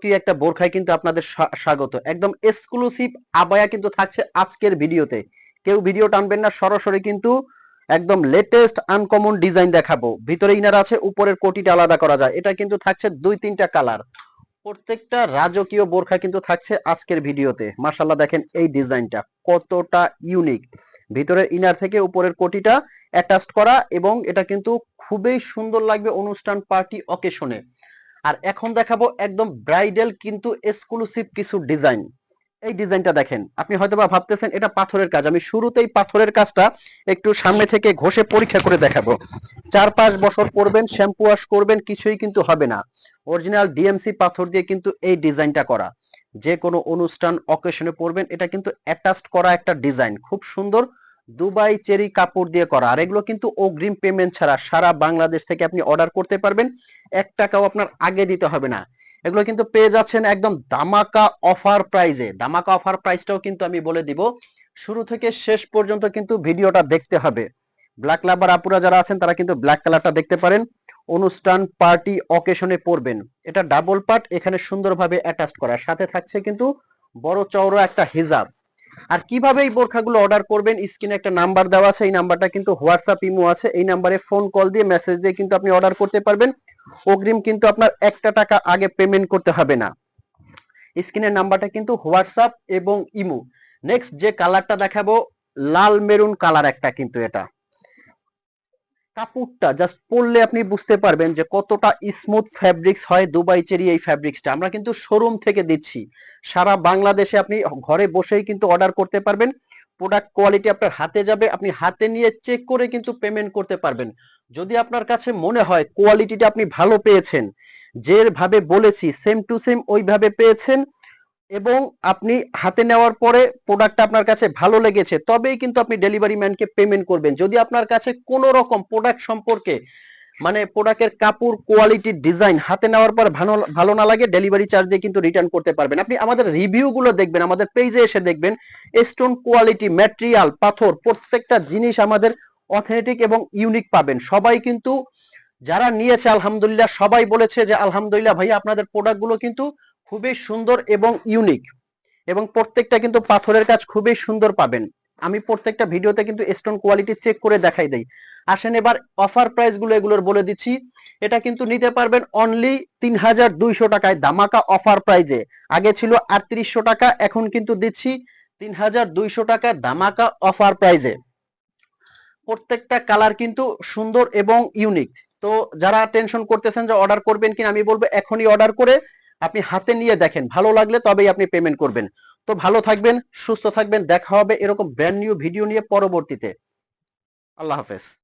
কি একটা বোরখায় কিন্তু আপনাদের স্বাগত। একদম এক্সক্লুসিভ আবায়া কিন্তু থাকছে আজকের ভিডিওতে। কেউ ভিডিও টানবেন না, সরাসরি কিন্তু একদম লেটেস্ট আনকমন ডিজাইন দেখাবো। ভিতরে ইনার আছে, উপরের কোটিটা আলাদা করা যায়। এটা কিন্তু থাকছে দুই, তিনটা কালার প্রত্যেকটা রাজকীয় বোরখা কিন্তু থাকছে আজকের ভিডিওতে। মাশাল্লাহ দেখেন এই ডিজাইনটা কতটা ইউনিক ভিতরের ইনার থেকে উপরের কোটিটা অ্যাটাচ করা এবং এটা কিন্তু খুবই সুন্দর লাগবে অনুষ্ঠান পার্টি অকেশনে আর এখন দেখাবো একদম ব্রাইডাল কিন্তু এক্সক্লুসিভ কিছু ডিজাইন এই ডিজাইনটা দেখেন, আপনি হয়তোবা ভাবতেছেন এটা পাথরের কাজ। আমি শুরুতেই পাথরের কাজটা একটু সামনে থেকে ঘষে পরীক্ষা করে দেখাবো। চার পাঁচ বছর পরবেন শ্যাম্পু ওয়াশ করবেন, কিছুই কিন্তু হবে না। অরিজিনাল ডিএমসি পাথর দিয়ে কিন্তু এই ডিজাইনটা করা। যে কোনো অনুষ্ঠান অকেশনে পরবেন, এটা কিন্তু অ্যাটাচড করা একটা ডিজাইন খুব সুন্দর দুবাই চেরি কাপড় দিয়ে করা। আর এগুলো কিন্তু অগ্রিম পেমেন্ট ছাড়া সারা বাংলাদেশ থেকে আপনি অর্ডার করতে পারবেন। এক টাকাও আপনার আগে দিতে হবে না। এগুলো কিন্তু পেয়ে যাচ্ছেন একদম দামাকা অফার প্রাইজে দামাকা অফার প্রাইসটাও কিন্তু আমি বলে দিব। শুরু থেকে শেষ পর্যন্ত কিন্তু ভিডিওটা দেখতে হবে। ব্ল্যাক লাভার আপুরা যারা আছেন, তারা কিন্তু ব্ল্যাক কালারটা দেখতে পারেন। অনুষ্ঠান পার্টি অকেশনে পরবেন। এটা ডাবল পার্ট এখানে সুন্দরভাবে অ্যাটাচ করা। সাথে থাকছে কিন্তু বড় চওড়া একটা হিজাব। আর কীভাবে এই বোরখাগুলো অর্ডার করবেন? স্ক্রিনে একটা নাম্বার দেওয়া আছে, এই নাম্বারটা কিন্তু হোয়াটসঅ্যাপ ইমো আছে। এই নাম্বারে ফোন কল দিয়ে মেসেজ দিয়ে কিন্তু আপনি অর্ডার করতে পারবেন। অগ্রিম কিন্তু আপনার একটা টাকা আগে পেমেন্ট করতে হবে না। স্ক্রিনের নাম্বারটা কিন্তু হোয়াটসঅ্যাপ এবং ইমো নেক্সট যে কালারটা দেখাবো, লাল মেরুন কালার একটা কিন্তু এটা। কাপড়টা জাস্ট পরলে আপনি বুঝতে পারবেন যে কতটা স্মুথ ফ্যাব্রিক্স হয় দুবাই চেরি এই ফ্যাব্রিক্সটা আমরা কিন্তু শোরুম থেকে দিচ্ছি। সারা বাংলাদেশে আপনি ঘরে বসেই কিন্তু অর্ডার করতে পারবেন। প্রোডাক্ট কোয়ালিটি আপনার হাতে যাবে। আপনি হাতে নিয়ে চেক করে কিন্তু পেমেন্ট করতে পারবেন। যদি আপনার কাছে মনে হয় কোয়ালিটিটা আপনি ভালো পেয়েছেন, যেভাবে বলেছি সেম টু সেম ওইভাবে পেয়েছেন এবং আপনি হাতে নেওয়ার পরে প্রোডাক্টটা আপনার কাছে ভালো লেগেছে, তবেই কিন্তু আপনি ডেলিভারি ম্যানকে পেমেন্ট করবেন। যদি আপনার কাছে কোনো রকম প্রোডাক্ট সম্পর্কে মানে প্রোডাক্টের কাপড় কোয়ালিটি ডিজাইন হাতে নেওয়ার পর ভালো ভালো না লাগে ডেলিভারি চার্জ দিয়ে কিন্তু রিটার্ন করতে পারবেন। আপনি আমাদের রিভিউ গুলো দেখবেন, আমাদের পেজে এসে দেখবেন স্টোন কোয়ালিটি ম্যাটেরিয়াল পাথর, প্রত্যেকটা জিনিস আমাদের অথেন্টিক এবং ইউনিক পাবেন। সবাই কিন্তু, যারা নিয়েছে, আলহামদুলিল্লাহ, সবাই বলেছে যে, আলহামদুলিল্লাহ ভাই, আপনাদের প্রোডাক্টগুলো কিন্তু খুবই সুন্দর এবং ইউনিক এবং প্রত্যেকটা কিন্তু পাথরের কাজ খুবই সুন্দর পাবেন। আমি প্রত্যেকটা ভিডিওতে কিন্তু স্টোন কোয়ালিটি চেক করে দেখাই দেই। আসেন এবার অফার প্রাইসগুলো এগুলোর বলে দিচ্ছি। এটা কিন্তু নিতে পারবেন অনলি তিন হাজার দুইশো টাকায় দামাকা অফার প্রাইজে আগে ছিল আটত্রিশশো টাকা, এখন কিন্তু দিচ্ছি তিন হাজার দুইশো টাকা দামাকা অফার প্রাইজে প্রত্যেকটা কালার কিন্তু সুন্দর এবং ইউনিক তো যারা টেনশন করতেছেন যে অর্ডার করবেন কিনা, আমি বলব এখনই অর্ডার করে আপনি হাতে নিয়ে দেখেন, ভালো লাগলে তবেই আপনি পেমেন্ট করবেন। তো ভালো থাকবেন, সুস্থ থাকবেন, দেখা হবে এরকম ব্র্যান্ড নিউ ভিডিও নিয়ে পরবর্তীতে। আল্লাহ হাফেজ।